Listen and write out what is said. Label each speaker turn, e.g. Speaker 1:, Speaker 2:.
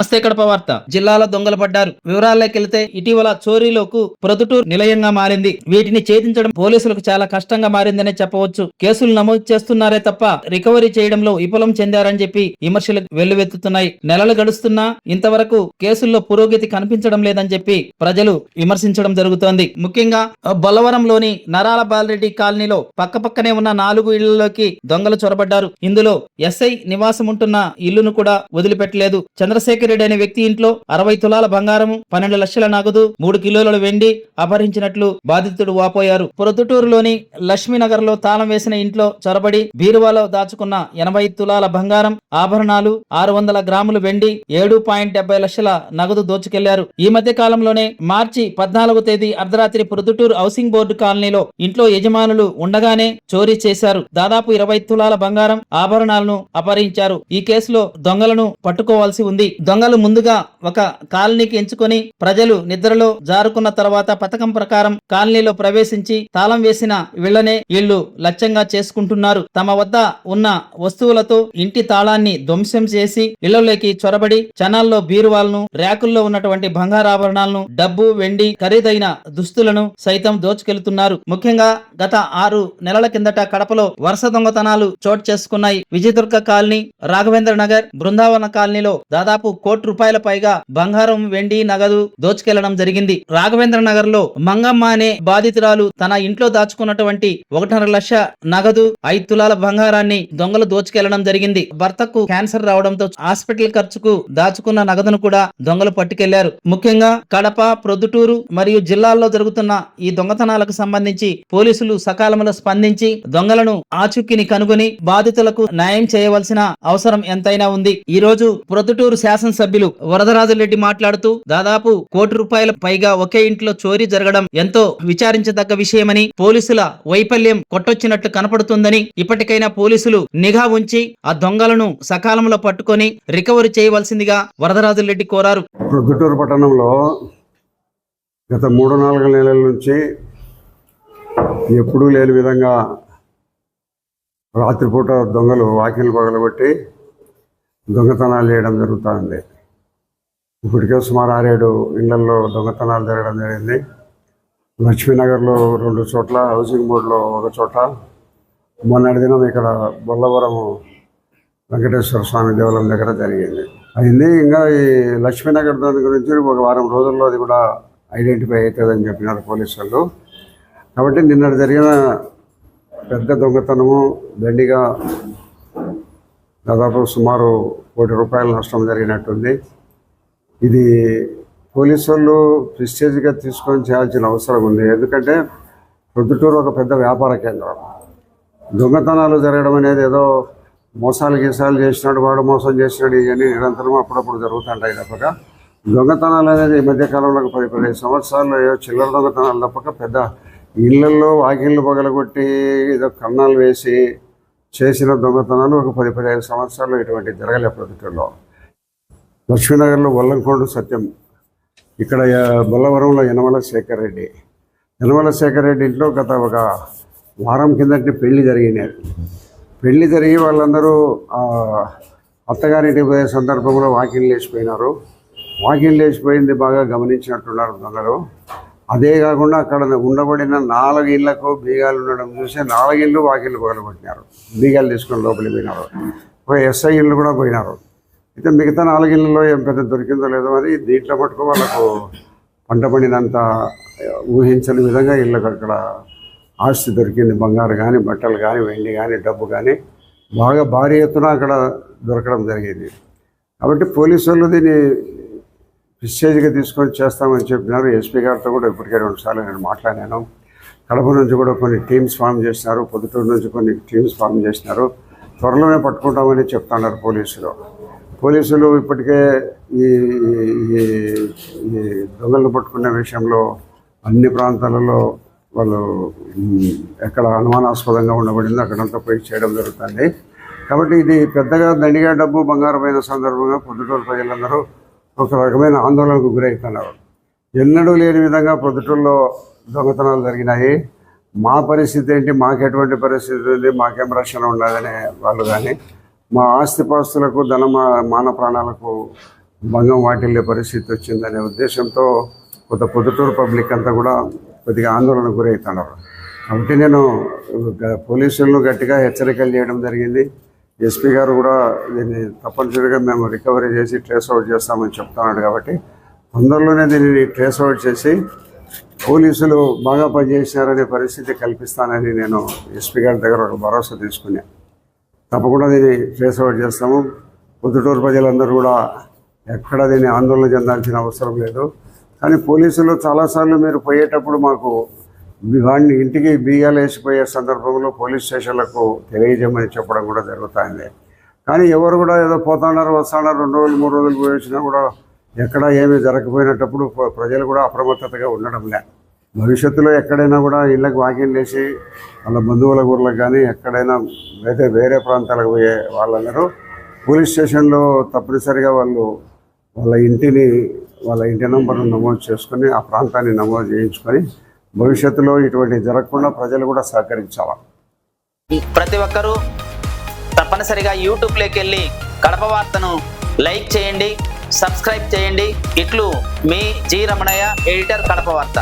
Speaker 1: నమస్తే కడప వార్త జిల్లాలో దొంగలు పడ్డారు. వివరాల్లోకి వెళ్తే ఇటీవల చోరీలకు ప్రొదుటూరు నిలయంగా మారింది. వీటిని ఛేదించడం పోలీసులకు చాలా కష్టంగా మారిందనే చెప్పవచ్చు. కేసులు నమోదు చేస్తున్నారే తప్ప రికవరీ చేయడంలో విఫలం చెందారని చెప్పి విమర్శలు వెల్లువెత్తుతున్నాయి. నెలలు గడుస్తున్నా ఇంతవరకు కేసుల్లో పురోగతి కనిపించడం లేదని చెప్పి ప్రజలు విమర్శించడం జరుగుతోంది. ముఖ్యంగా బొల్లవరంలోని నరాల బాలరెడ్డి కాలనీలో పక్కపక్కనే ఉన్న నాలుగు ఇళ్ళలోకి దొంగలు చొరబడ్డారు. ఇందులో ఎస్ఐ నివాసం ఉంటున్న ఇల్లును కూడా వదిలిపెట్టలేదు. చంద్రశేఖర్ రెడ్డి అనే వ్యక్తి ఇంట్లో అరవై తులాల బంగారం పన్నెండు లక్షల నగదు మూడు కిలోల వెండి అపహరించినట్లు బాధితుడు వాపోయారు. ప్రొద్దుటూరులోని లక్ష్మీనగర్లో తాళం వేసిన ఇంట్లో చొరబడి బీరువాలో దాచుకున్న ఎనభై తులాల బంగారం ఆభరణాలు ఆరు వందల గ్రాములు వెండి ఏడు పాయింట్ డెబ్బై లక్షల నగదు దోచుకెళ్ళారు. ఈ మధ్య కాలంలోనే మార్చి పద్నాలుగో తేదీ అర్ధరాత్రి ప్రొద్దుటూరు హౌసింగ్ బోర్డు కాలనీలో ఇంట్లో యజమానులు ఉండగానే చోరీ చేశారు. దాదాపు ఇరవై తులాల బంగారం ఆభరణాలను అపహరించారు. ఈ కేసులో దొంగలను పట్టుకోవాల్సి ఉంది. దొంగలు ముందుగా ఒక కాలనీకి ఎంచుకొని ప్రజలు నిద్రలో జారుకున్న తర్వాత పథకం ప్రకారం కాలనీలో ప్రవేశించి తాళం వేసిన వీళ్ళనే వీళ్ళు లక్ష్యంగా చేసుకుంటున్నారు. తమ వద్ద ఉన్న వస్తువులతో ఇంటి తాళాన్ని ధ్వంసం చేసి ఇళ్ళలోకి చొరబడి చనాల్లో బీరువాలను ర్యాకుల్లో ఉన్నటువంటి బంగారాభరణాలను డబ్బు వెండి ఖరీదైన దుస్తులను సైతం దోచుకెళ్తున్నారు. ముఖ్యంగా గత ఆరు నెలల కిందట కడపలో వరుస దొంగతనాలు చోటు చేసుకున్నాయి. విజయదుర్గ కాలనీ రాఘవేంద్ర నగర్ బృందావన కాలనీలో దాదాపు కోటి రూపాయల పైగా బంగారం వెండి నగదు దోచుకెళ్ళడం జరిగింది. రాఘవేంద్ర నగర్లో మంగమ్మ అనే బాధితురాలు తన ఇంట్లో దాచుకున్నటువంటి ఒకటిన్నర లక్ష నగదు ఐదు తులాల బంగారాన్ని దొంగలు దోచుకెళ్ళడం జరిగింది. భర్తకు క్యాన్సర్ రావడంతో హాస్పిటల్ ఖర్చుకు దాచుకున్న నగదును కూడా దొంగలు పట్టుకెళ్ళారు. ముఖ్యంగా కడప ప్రొద్దుటూరు మరియు జిల్లాల్లో జరుగుతున్న ఈ దొంగతనాలకు సంబంధించి పోలీసులు సకాలంలో స్పందించి దొంగలను ఆచూకీని కనుగొని బాధితులకు న్యాయం చేయవలసిన అవసరం ఎంతైనా ఉంది. ఈ రోజు ప్రొద్దుటూరు సభ్యులు వరదరాజులరెడ్డి మాట్లాడుతూ దాదాపు కోటి రూపాయల పైగా ఒకే ఇంట్లో చోరీ జరగడం ఎంతో విచారించదగ్గ విషయమని పోలీసుల వైఫల్యం కొట్టొచ్చినట్లు కనపడుతుందని ఇప్పటికైనా పోలీసులు నిఘా ఉంచి ఆ దొంగలను సకాలంలో పట్టుకొని రికవరీ చేయవలసిందిగా వరదరాజులరెడ్డి కోరారు.
Speaker 2: గుంటూరు పట్టణంలో గత మూడు నాలుగు నెలల నుంచి ఎప్పుడూ లేని విధంగా రాత్రిపూట దొంగలు వాకిలు పగలబెట్టి దొంగతనాలు చేయడం జరుగుతుంది ఇప్పటికే సుమారు ఆరేడు ఇళ్ళలో దొంగతనాలు జరగడం జరిగింది. లక్ష్మీనగర్లో రెండు చోట్ల హౌసింగ్ బోర్డులో ఒక చోట. మొన్నటి దినం ఇక్కడ బొల్లవరం వెంకటేశ్వర స్వామి దేవాలయం దగ్గర జరిగింది. అయింది. ఇంకా ఈ లక్ష్మీనగర్ దాని గురించి ఒక వారం రోజుల్లో అది కూడా ఐడెంటిఫై అవుతుందని చెప్పినారు పోలీసు వాళ్ళు. కాబట్టి నిన్న జరిగిన పెద్ద దొంగతనము దండిగా దాదాపు సుమారు కోటి రూపాయల నష్టం జరిగినట్టుంది. ఇది పోలీసు వాళ్ళు ప్రిస్టేజ్గా తీసుకొని చేయాల్సిన అవసరం ఉంది. ఎందుకంటే ప్రొద్దుటూరు ఒక పెద్ద వ్యాపార కేంద్రం. దొంగతనాలు జరగడం అనేది ఏదో మోసాలు గీసాలు చేసినాడు వాడు మోసం చేసినాడు ఇవన్నీ నిరంతరం అప్పుడప్పుడు జరుగుతుంటాయి తప్పక. దొంగతనాలు అనేది ఈ మధ్యకాలంలో ఒక పది పదిహేను సంవత్సరాలు చిల్లర దొంగతనాలు తప్పక పెద్ద ఇళ్ళలో వాకిళ్ళు పగలగొట్టి ఏదో కన్నాలు వేసి చేసిన దొంగతనాలు ఒక పది పదిహేను సంవత్సరాలు ఇటువంటి జరగలే ప్రొద్దుటూరులో. లక్ష్మీనగర్లో వల్లంకోడు సత్యం. ఇక్కడ బొల్లవరంలో యనమల శేఖర్ రెడ్డి యనమల శేఖర్ రెడ్డి ఇంట్లో గత ఒక వారం కిందటి పెళ్ళి జరిగినాయి. పెళ్ళి జరిగి వాళ్ళందరూ అత్తగారింటికి పోయే సందర్భంలో వాకింగ్ లేచిపోయినారు. వాకింగ్ లేచిపోయింది బాగా గమనించినట్టున్నారు అందరూ అదే కాకుండా అక్కడ ఉండబడిన నాలుగు ఇళ్ళకు బీగాలు ఉండడం చూసి నాలుగిళ్ళు వాకిళ్ళు పగలగొట్టినారు. బీగాలు తీసుకొని లోపలికి పోయినారు. ఒక ఎస్ఐ ఇళ్ళు కూడా పోయినారు. అయితే మిగతా నాలుగిళ్ళలో ఏం పెద్ద దొరికిందో లేదో అని దీంట్లో మటుకు వాళ్ళకు పంట పండినంత ఊహించని విధంగా ఇళ్ళకు అక్కడ ఆస్తి దొరికింది. బంగారు కానీ బట్టలు కానీ వెండి కానీ డబ్బు కానీ బాగా భారీ ఎత్తున అక్కడ దొరకడం జరిగింది. కాబట్టి పోలీసు వాళ్ళు దీన్ని ప్రిస్టేజ్గా తీసుకొని చేస్తామని చెప్పినారు. ఎస్పీ గారితో కూడా ఇప్పటికే రెండుసార్లు నేను మాట్లాడాను. కడప నుంచి కూడా కొన్ని టీమ్స్ ఫామ్ చేసినారు. పొద్దుటూరు నుంచి కొన్ని టీమ్స్ ఫామ్ చేసినారు. త్వరలోనే పట్టుకుంటామని చెప్తున్నారు పోలీసులు. పోలీసులు ఇప్పటికే ఈ ఈ ఈ దొంగలను పట్టుకునే విషయంలో అన్ని ప్రాంతాలలో వాళ్ళు ఎక్కడ అనుమానాస్పదంగా ఉండబడిందో అక్కడంతా పోయి చేయడం జరుగుతుంది. కాబట్టి ఇది పెద్దగా దండిగా డబ్బు బంగారమైన సందర్భంగా పొద్దుటూరు ప్రజలందరూ ఒక రకమైన ఆందోళనకు గురవుతున్నారు. ఎన్నడూ లేని విధంగా పొద్దుటూరులో దొంగతనాలు జరిగినాయి. మా పరిస్థితి ఏంటి? మాకు ఎటువంటి పరిస్థితి ఉంది? మాకేం రక్షణ ఉండదనే వాళ్ళు కానీ మా ఆస్తిపాస్తులకు ధన మాన ప్రాణాలకు భంగం వాటిల్లే పరిస్థితి వచ్చిందనే ఉద్దేశంతో కొంత పొద్దుటూరు పబ్లిక్ అంతా కూడా కొద్దిగా ఆందోళన గురవుతున్నారు. కాబట్టి నేను పోలీసులను గట్టిగా హెచ్చరికలు చేయడం జరిగింది. ఎస్పీ గారు కూడా దీన్ని తప్పనిసరిగా మేము రికవరీ చేసి ట్రేస్ అవుట్ చేస్తామని చెప్తున్నాడు కాబట్టి తొందరలోనే దీనిని ట్రేస్ అవుట్ చేసి పోలీసులు బాగా పనిచేసినారనే పరిస్థితి కల్పిస్తానని నేను ఎస్పీ గారి దగ్గర ఒక భరోసా తీసుకున్నాను తప్పకుండా దీన్ని ట్రేస్ అవుట్ చేస్తాము. పొద్దుటూరు ప్రజలందరూ కూడా ఎక్కడ దీన్ని ఆందోళన చెందాల్సిన అవసరం లేదు. కానీ పోలీసులు చాలాసార్లు మీరు పోయేటప్పుడు మాకు వాడిని ఇంటికి బీగాలు వేసిపోయే సందర్భంలో పోలీస్ స్టేషన్లకు తెలియజేయమని చెప్పడం కూడా జరుగుతుంది. కానీ ఎవరు కూడా ఏదో పోతున్నారు వస్తున్నారు రెండు రోజులు మూడు రోజులు పోయి వచ్చినా కూడా ఎక్కడ ఏమీ జరగకపోయినప్పుడు ప్ర- ప్రజలు కూడా అప్రమత్తతగా ఉండడం లే. భవిష్యత్తులో ఎక్కడైనా కూడా ఇళ్ళకి వాకింగ్ వేసి వాళ్ళ బంధువుల ఊర్లకు కానీ ఎక్కడైనా వేరే వేరే ప్రాంతాలకు పోయే వాళ్ళందరూ పోలీస్ స్టేషన్లో తప్పనిసరిగా వాళ్ళు వాళ్ళ ఇంటిని వాళ్ళ ఇంటి నంబర్ను నమోదు చేసుకొని ఆ ప్రాంతాన్ని నమోదు చేయించుకొని భవిష్యత్తులో ఇటువంటి జరగకుండా ప్రజలు కూడా సహకరించాలి?
Speaker 1: ప్రతి ఒక్కరూ తప్పనిసరిగా యూట్యూబ్లోకి వెళ్ళి కడప వార్తను లైక్ చేయండి సబ్స్క్రైబ్ చేయండి. ఇట్లు మీ జి రమణయ్య ఎడిటర్ కడప వార్త.